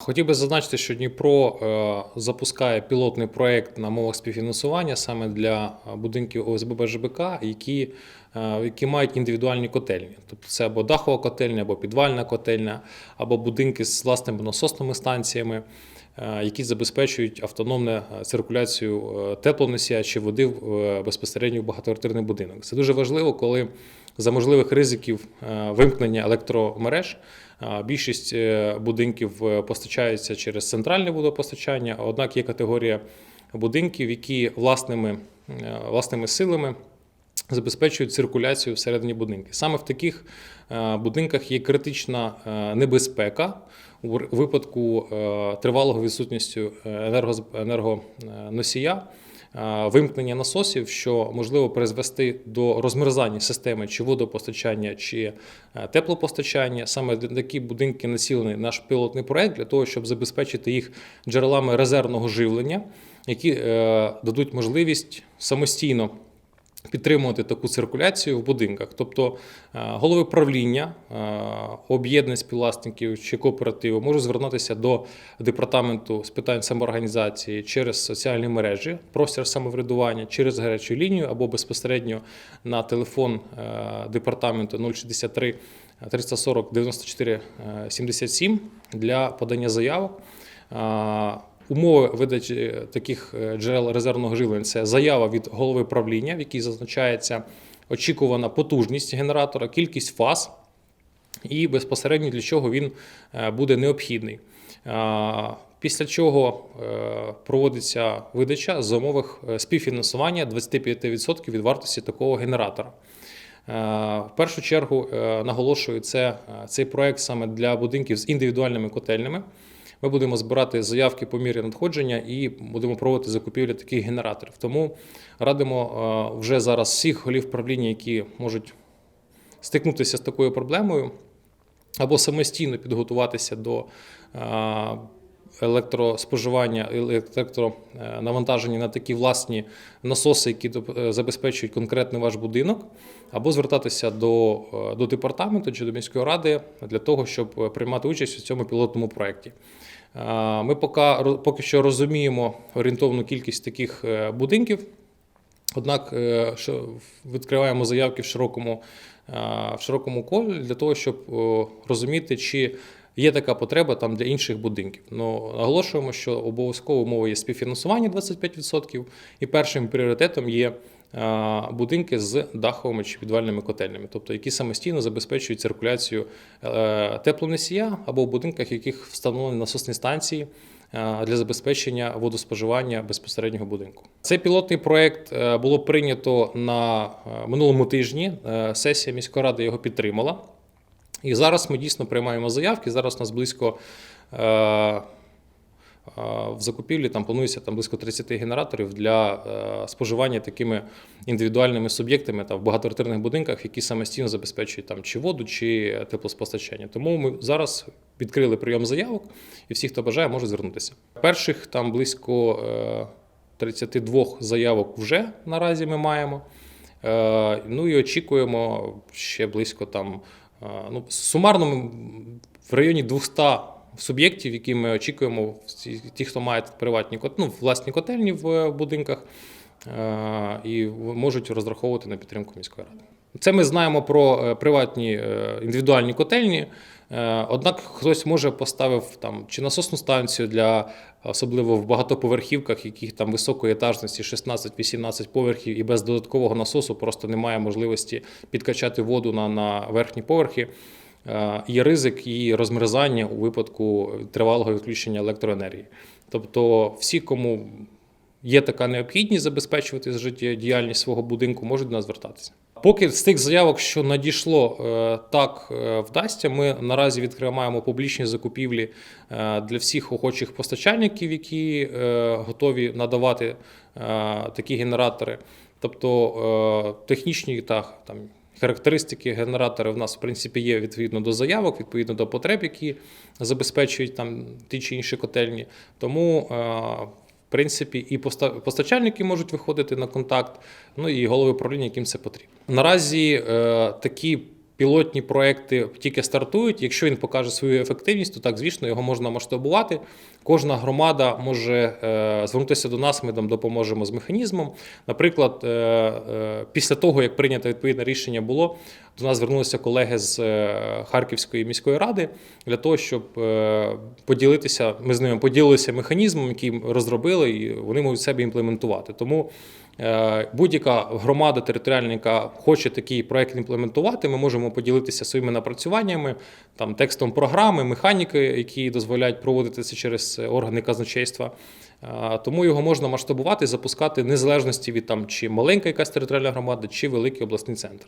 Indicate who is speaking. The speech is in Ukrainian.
Speaker 1: Хотів би зазначити, що Дніпро е, запускає пілотний проект на мовах співфінансування саме для е, будинків ОСББ ЖБК, які, е, які мають індивідуальні котельні. Тобто це або дахова котельня, або підвальна котельня, або будинки з власними насосними станціями, які забезпечують автономну е, циркуляцію е, теплоносія чи води е, безпосередньо в багатоквартирний будинок. Це дуже важливо, коли за можливих ризиків е, вимкнення електромереж Більшість е, будинків е, постачаються через центральне водопостачання, однак є категорія будинків, які власними, е, власними силами забезпечують циркуляцію всередині будинків. Саме в таких е, будинках є критична е, небезпека у випадку е, тривалого відсутністю енергоносія. Вимкнення насосів, що можливо призвести до розмерзання системи чи водопостачання, чи теплопостачання. Саме такі будинки націлений наш пілотний проект для того, щоб забезпечити їх джерелами резервного живлення, які дадуть можливість самостійно підтримувати таку циркуляцію в будинках. Тобто е, голови правління, е, об'єднань співвласників чи кооперативу можуть звернутися до департаменту з питань самоорганізації через соціальні мережі, простір самоврядування, через гарячу лінію або безпосередньо на телефон е, департаменту 063 340 94 е, 77 для подання заявок. Е, Умови видачі таких е, джерел резервного живлення це заява від голови правління, в якій зазначається очікувана потужність генератора, кількість фаз і безпосередньо для чого він е, буде необхідний. Після чого е, проводиться видача за умовах е, співфінансування 25% від вартості такого генератора. Е, В першу чергу е, наголошую, це е, цей проект саме для будинків з індивідуальними котельнями. Ми будемо збирати заявки по мірі надходження і будемо проводити закупівлю таких генераторів. Тому радимо е, вже зараз всіх голів правління, які можуть стикнутися з такою проблемою, або самостійно підготуватися до е, електроспоживання, електронавантаження на такі власні насоси, які е, забезпечують конкретно ваш будинок, або звертатися до, е, до департаменту чи до міської ради для того, щоб е, приймати участь у цьому пілотному проєкті. Е, Ми поки, поки що розуміємо орієнтовну кількість таких е, будинків. Однак е, що відкриваємо заявки в широкому, е, в широкому колі для того, щоб розуміти, чи є така потреба там для інших будинків. Ну, наголошуємо, що обов'язково умова є співфінансування 25%, і першим пріоритетом є е, будинки з даховими чи підвальними котельнями, тобто які самостійно забезпечують циркуляцію е, теплоносія або в будинках, яких встановлені насосні станції е, для забезпечення водоспоживання безпосереднього будинку. Цей пілотний проект було прийнято на минулому тижні. Сесія міської ради його підтримала. І зараз ми дійсно приймаємо заявки. Зараз у нас близько е, е, в закупівлі там планується там близько 30 генераторів для е, споживання такими індивідуальними суб'єктами та в багатоквартирних будинках, які самостійно забезпечують там чи воду, чи теплоспостачання. Тому ми зараз відкрили прийом заявок, і всі, хто бажає, можуть звернутися. Перших там близько е, 32 заявок вже наразі ми маємо. Е, Ну і очікуємо ще близько там. Ну, сумарно в районі 200 суб'єктів, які ми очікуємо, ті, хто має приватні ну, власні котельні в е, будинках, е, і можуть розраховувати на підтримку міської ради. Це ми знаємо про е, приватні е, індивідуальні котельні. Е, Однак хтось може поставив там чи насосну станцію для особливо в багатоповерхівках, яких там високої етажності 16-18 поверхів, і без додаткового насосу просто немає можливості підкачати воду на, на верхні поверхи. Є ризик її розмерзання у випадку тривалого відключення електроенергії. Тобто, всі, кому є така необхідність забезпечувати життєдіяльність свого будинку, можуть до нас звертатися. Поки з тих заявок, що надійшло, е, так е, вдасться, ми наразі відкриваємо публічні закупівлі е, для всіх охочих постачальників, які готові надавати такі генератори. Тобто технічні та там. Характеристики генератора в нас в принципі є відповідно до заявок, відповідно до потреб, які забезпечують там ті чи інші котельні. Тому, принципі, і постачальники можуть виходити на контакт, ну і голови правління, яким це потрібно. Наразі е, такі пілотні проекти тільки стартують. Якщо він покаже свою ефективність, то так, звісно, його можна масштабувати. Кожна громада може е, звернутися до нас, ми там допоможемо з механізмом. Наприклад, е, після того, як прийнято відповідне рішення було, до нас звернулися колеги з е, Харківської міської ради для того, щоб е, поділитися. Ми з ними поділилися механізмом, який розробили, і вони можуть себе імплементувати. Тому е, будь-яка громада територіальна, яка хоче такий проект імплементувати, ми можемо поділитися своїми напрацюваннями, там текстом програми, механіки, які дозволяють проводити це через органи казначейства. Тому його можна масштабувати, запускати незалежності від там чи маленька якась територіальна громада, чи великий обласний центр.